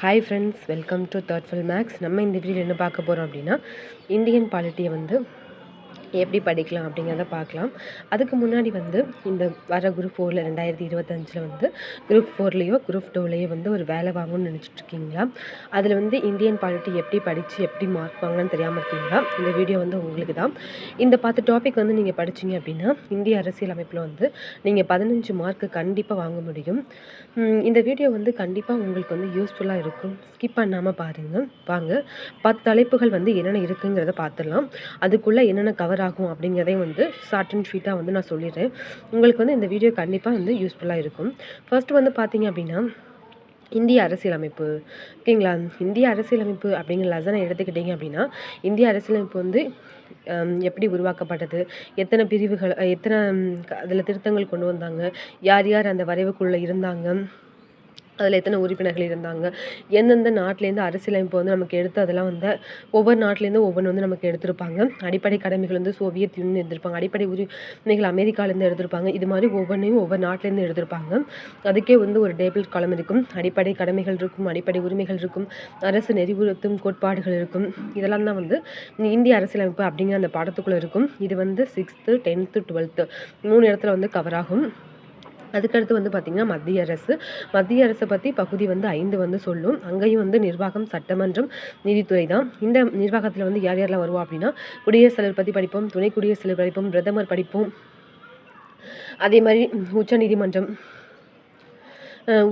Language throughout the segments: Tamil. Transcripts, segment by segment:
Hi friends welcome to third fill max நம்ம இந்த வீடியோவில் என்ன பார்க்க போகிறோம் அப்படின்னா இந்தியன் பாலிட்டியை வந்து எப்படி படிக்கலாம் அப்படிங்கிறத பார்க்கலாம். அதுக்கு முன்னாடி வந்து இந்த வர குரூப் ஃபோரில் ரெண்டாயிரத்தி இருபத்தஞ்சில் வந்து குரூப் ஃபோர்லேயோ குரூப் டூலேயோ வந்து ஒரு வேலை வாங்கணும்னு நினச்சிட்ருக்கீங்களா? அதில் வந்து இந்தியன் பாலிட்டி எப்படி படித்து எப்படி மார்க் வாங்கணும்னு தெரியாமல் இருக்கீங்களா? இந்த வீடியோ வந்து உங்களுக்கு தான். இந்த பத்து டாபிக் வந்து நீங்கள் படிச்சீங்க அப்படின்னா இந்திய அரசியல் அமைப்பில் வந்து நீங்கள் பதினஞ்சு மார்க்கு கண்டிப்பாக வாங்க முடியும். இந்த வீடியோ வந்து கண்டிப்பாக உங்களுக்கு வந்து யூஸ்ஃபுல்லாக இருக்கும். ஸ்கிப் பண்ணாமல் பாருங்கள் வாங்க. பத்து தலைப்புகள் வந்து என்னென்ன இருக்குங்கிறத பார்த்துடலாம். அதுக்குள்ளே என்னென்ன கவர் ஆகும் அப்படிங்கிறதையும் வந்து ஷார்ட் அண்ட் ஸ்வீட்டாக வந்து நான் சொல்லிடுறேன். உங்களுக்கு வந்து இந்த வீடியோ கண்டிப்பாக வந்து யூஸ்ஃபுல்லாக இருக்கும். ஃபர்ஸ்ட் வந்து பார்த்தீங்க அப்படின்னா இந்திய அரசியலமைப்பு. ஓகேங்களா? இந்திய அரசியலமைப்பு அப்படிங்கிற லெசனை எடுத்துக்கிட்டிங்க அப்படின்னா இந்திய அரசியலமைப்பு வந்து எப்படி உருவாக்கப்பட்டது? எத்தனை பிரிவுகள் எத்தனை அதில் திருத்தங்கள் கொண்டு வந்தாங்க? யார் யார் அந்த வரைவுக்குள்ளே இருந்தாங்க? அதில் எத்தனை உறுப்பினர்கள் இருந்தாங்க எந்தெந்த நாட்டிலேருந்து அரசியலமைப்பு வந்து நமக்கு எடுத்து அதெல்லாம் வந்து ஒவ்வொரு நாட்டிலேருந்து ஒவ்வொன்று வந்து நமக்கு எடுத்திருப்பாங்க. அடிப்படை கடமைகள் வந்து சோவியத் யூனியன் எடுத்திருப்பாங்க அடிப்படை உரிமைகள் அமெரிக்காலேருந்து எடுத்திருப்பாங்க. இது மாதிரி ஒவ்வொன்றையும் ஒவ்வொரு நாட்டிலேருந்து எடுத்திருப்பாங்க. அதுக்கே வந்து ஒரு டேபிள் காலம் இருக்கும். அடிப்படை கடமைகள் இருக்கும் அடிப்படை உரிமைகள் இருக்கும் அரசு நெறிவுறுத்தும் கோட்பாடுகள் இருக்கும். இதெல்லாம் தான் வந்து இந்திய அரசியலமைப்பு அப்படிங்கிற அந்த பாடத்துக்குள்ளே இருக்கும். இது வந்து சிக்ஸ்த்து டென்த்து டுவெல்த்து மூணு இடத்துல வந்து கவர் ஆகும். அதுக்கடுத்து வந்து பார்த்திங்கன்னா மத்திய அரசு. மத்திய அரசை பற்றி பகுதி வந்து ஐந்து வந்து சொல்லும். அங்கேயும் வந்து நிர்வாகம் சட்டமன்றம் நீதித்துறை தான். இந்த நிர்வாகத்தில் வந்து யார் யாரெல்லாம் வருவா அப்படின்னா குடியரசுத் தலைவர் பற்றி படிப்போம் துணை குடியரசுத் தலைவர் படிப்போம் பிரதமர் படிப்போம். அதே மாதிரி உச்சநீதிமன்றம்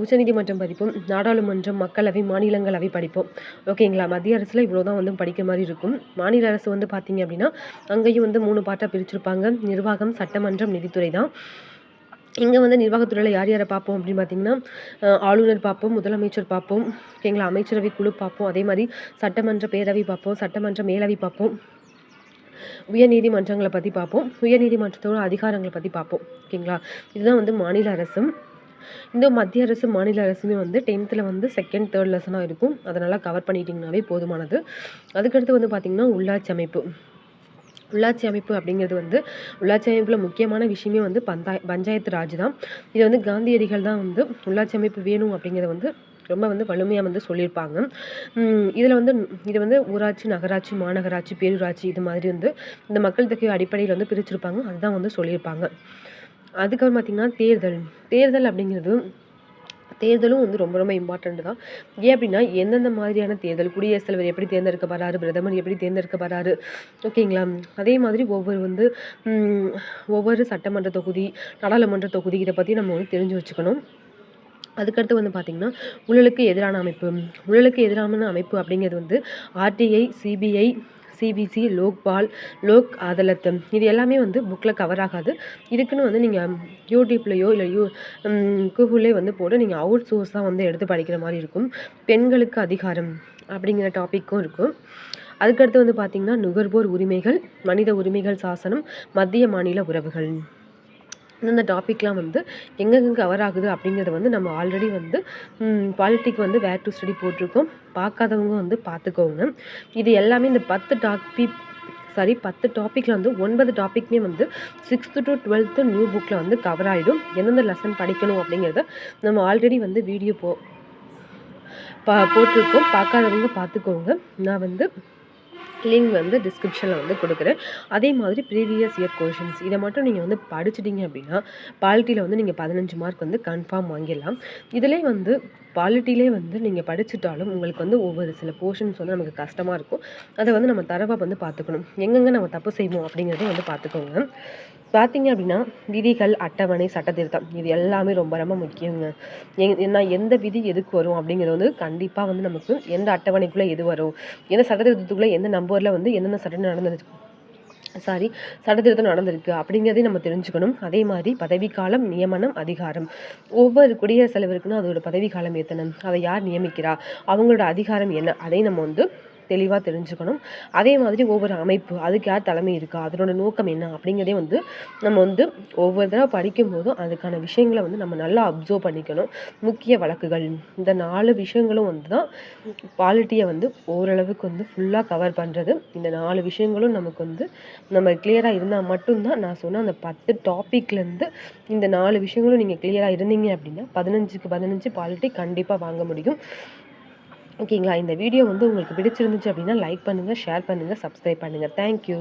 உச்சநீதிமன்றம் படிப்போம் நாடாளுமன்றம் மக்களவை மாநிலங்களவை படிப்போம். ஓகேங்களா? மத்திய அரசில் இவ்வளோ தான் வந்து படிக்கிற மாதிரி இருக்கும். மாநில அரசு வந்து பார்த்தீங்க அப்படின்னா அங்கேயும் வந்து மூணு பாட்டாக பிரிச்சிருப்பாங்க. நிர்வாகம் சட்டமன்றம் நிதித்துறை தான். இங்கே வந்து நிர்வாகத்துறையில் யார் யாரை பார்ப்போம் அப்படின்னு பார்த்தீங்கன்னா ஆளுநர் பார்ப்போம் முதலமைச்சர் பார்ப்போம் ஓகேங்களா அமைச்சரவை குழு பார்ப்போம் அதே மாதிரி சட்டமன்ற பேரவை பார்ப்போம் சட்டமன்ற மேலவை பார்ப்போம் உயர்நீதிமன்றங்களை பற்றி பார்ப்போம் உயர்நீதிமன்றத்தோட அதிகாரங்களை பற்றி பார்ப்போம் ஓகேங்களா? இதுதான் வந்து மாநில அரசும். இந்த மத்திய அரசு மாநில அரசுமே வந்து டென்த்தில் வந்து செகண்ட் தேர்ட் லெசனாக இருக்கும். அதனால் கவர் பண்ணிட்டீங்கனாவே போதுமானது. அதுக்கடுத்து வந்து பார்த்திங்கன்னா உள்ளாட்சி அமைப்பு. உள்ளாட்சி அமைப்பு அப்படிங்கிறது வந்து உள்ளாட்சி அமைப்பில் முக்கியமான விஷயமே வந்து பந்தாய் பஞ்சாயத்து ராஜ் தான். இது வந்து காந்தியடிகள் தான் வந்து உள்ளாட்சி அமைப்பு வேணும் அப்படிங்கிறத வந்து ரொம்ப வந்து வலிமையாக வந்து சொல்லியிருப்பாங்க. இதில் வந்து இது வந்து ஊராட்சி நகராட்சி மாநகராட்சி பேரூராட்சி இது மாதிரி வந்து இந்த மக்கள் தொகை அடிப்படையில் வந்து பிரிச்சிருப்பாங்க. அதுதான் வந்து சொல்லியிருப்பாங்க. அதுக்கப்புறம் பார்த்திங்கன்னா தேர்தல். தேர்தல் அப்படிங்கிறது தேர்தலும் வந்து ரொம்ப ரொம்ப இம்பார்ட்டண்ட் தான். ஏன் அப்படின்னா எந்தெந்த மாதிரியான தேர்தல் குடியரசுத் தலைவர் எப்படி தேர்ந்தெடுக்க போறாரு பிரதமர் எப்படி தேர்ந்தெடுக்க போறாரு ஓகேங்களா அதே மாதிரி ஒவ்வொரு வந்து ஒவ்வொரு சட்டமன்ற தொகுதி நாடாளுமன்ற தொகுதி இதை பற்றி நம்ம வந்து தெரிஞ்சு வச்சுக்கணும். அதுக்கடுத்து வந்து பார்த்திங்கன்னா ஊழலுக்கு எதிரான அமைப்பு ஊழலுக்கு எதிரான அமைப்பு அப்படிங்கிறது வந்து RTI CBI CBC Lokpal Lok Adalat இது எல்லாமே வந்து புக்கில் கவர் ஆகாது. இதுக்குன்னு வந்து நீங்கள் யூடியூப்லேயோ இல்லை யூ கூகுளே வந்து போட்டு நீங்கள் அவுட் சோர்ஸாக வந்து எடுத்து படிக்கிற மாதிரி இருக்கும். பெண்களுக்கு அதிகாரம் அப்படிங்கிற டாப்பிக்கும் இருக்கும். அதுக்கடுத்து வந்து பார்த்திங்கன்னா நுகர்வோர் உரிமைகள் மனித உரிமைகள் சாசனம் மத்திய மாநில உறவுகள். இந்தந்த டாப்பிக்லாம் வந்து எங்கெங்கே கவர் ஆகுது அப்படிங்கிறத வந்து நம்ம ஆல்ரெடி வந்து பாலிட்டிக் வந்து வேர் டு ஸ்டடி போட்டிருக்கோம். பார்க்காதவங்க வந்து பார்த்துக்கோங்க. இது எல்லாமே இந்த பத்து டாபிக் சாரி பத்து டாப்பிக்கில் வந்து ஒன்பது டாப்பிக்மே வந்து சிக்ஸ்த்து டு டுவெல்த்து நியூ புக்கில் வந்து கவர் ஆகிடும் எந்தெந்த லெசன் படிக்கணும் அப்படிங்கிறத நம்ம ஆல்ரெடி வந்து வீடியோ போ பா போட்டிருக்கோம். பார்க்காதவங்க பார்த்துக்கோங்க. நான் வந்து லிங்க் வந்து டிஸ்கிரிப்ஷனில் வந்து கொடுக்குறேன். அதே மாதிரி ப்ரீவியஸ் இயர் கொஷின்ஸ் இதை மட்டும் நீங்கள் வந்து படிச்சிட்டிங்க அப்படின்னா பாலிட்டியில் வந்து நீங்கள் பதினஞ்சு மார்க் வந்து கன்ஃபார்ம் வாங்கிடலாம். இதிலே வந்து பாலிட்டிலே வந்து நீங்கள் படிச்சுட்டாலும் உங்களுக்கு வந்து ஒவ்வொரு சில போர்ஷன்ஸ் வந்து நமக்கு கஷ்டமாக இருக்கும். அதை வந்து நம்ம தரவாக வந்து பார்த்துக்கணும். எங்கெங்கே நம்ம தப்பு செய்வோம் அப்படிங்கிறதையும் வந்து பார்த்துக்கோங்க. பார்த்தீங்க அப்படின்னா விதிகள் அட்டவணை சட்டத்திருத்தம் இது எல்லாமே ரொம்ப ரொம்ப முக்கியங்க. எங் என்ன எந்த விதி எதுக்கு வரும் அப்படிங்கிறது வந்து கண்டிப்பாக வந்து நமக்கு எந்த அட்டவணைக்குள்ளே எது வரும் எந்த சட்டத்திருத்தத்துக்குள்ளே எந்த நம்பரில் வந்து என்னென்ன சட்டம் நடந்துருக்கு சாரி சட்டத்திருத்தம் நடந்திருக்கு அப்படிங்கிறதையும் நம்ம தெரிஞ்சுக்கணும். அதே மாதிரி பதவிக்காலம் நியமனம் அதிகாரம். ஒவ்வொரு குடியரசு தலைவருக்குன்னு அதோட பதவிக்காலம் எத்தனை? அதை யார் நியமிக்கிறா? அவங்களோட அதிகாரம் என்ன? அதையும் நம்ம வந்து தெளிவாக தெரிஞ்சுக்கணும். அதே மாதிரி ஒவ்வொரு அமைப்பு அதுக்கு யார் தலைமை இருக்கா அதனோட நோக்கம் என்ன அப்படிங்கிறதே வந்து நம்ம வந்து ஒவ்வொரு தடவை படிக்கும்போதும் அதுக்கான விஷயங்களை வந்து நம்ம நல்லா அப்சர்வ் பண்ணிக்கணும். முக்கிய வழக்குகள் இந்த நாலு விஷயங்களும் வந்து தான் பாலிட்டியை வந்து ஓரளவுக்கு வந்து ஃபுல்லாக கவர் பண்ணுறது இந்த நாலு விஷயங்களும் நமக்கு வந்து நம்ம கிளியராக இருந்தால் மட்டும்தான் நான் சொன்ன அந்த பத்து டாப்பிக்லேருந்து இந்த நாலு விஷயங்களும் நீங்கள் கிளியராக இருந்தீங்க அப்படின்னா பதினஞ்சுக்கு பதினஞ்சு பாலிட்டி கண்டிப்பாக வாங்க முடியும். ஓகேங்களா? இந்த வீடியோ வந்து உங்களுக்கு பிடிச்சிருந்துச்சு அப்படின்னா லைக் பண்ணுங்கள் ஷேர் பண்ணுங்கள் சப்ஸ்கிரைப் பண்ணுங்கள் தேங்க்யூ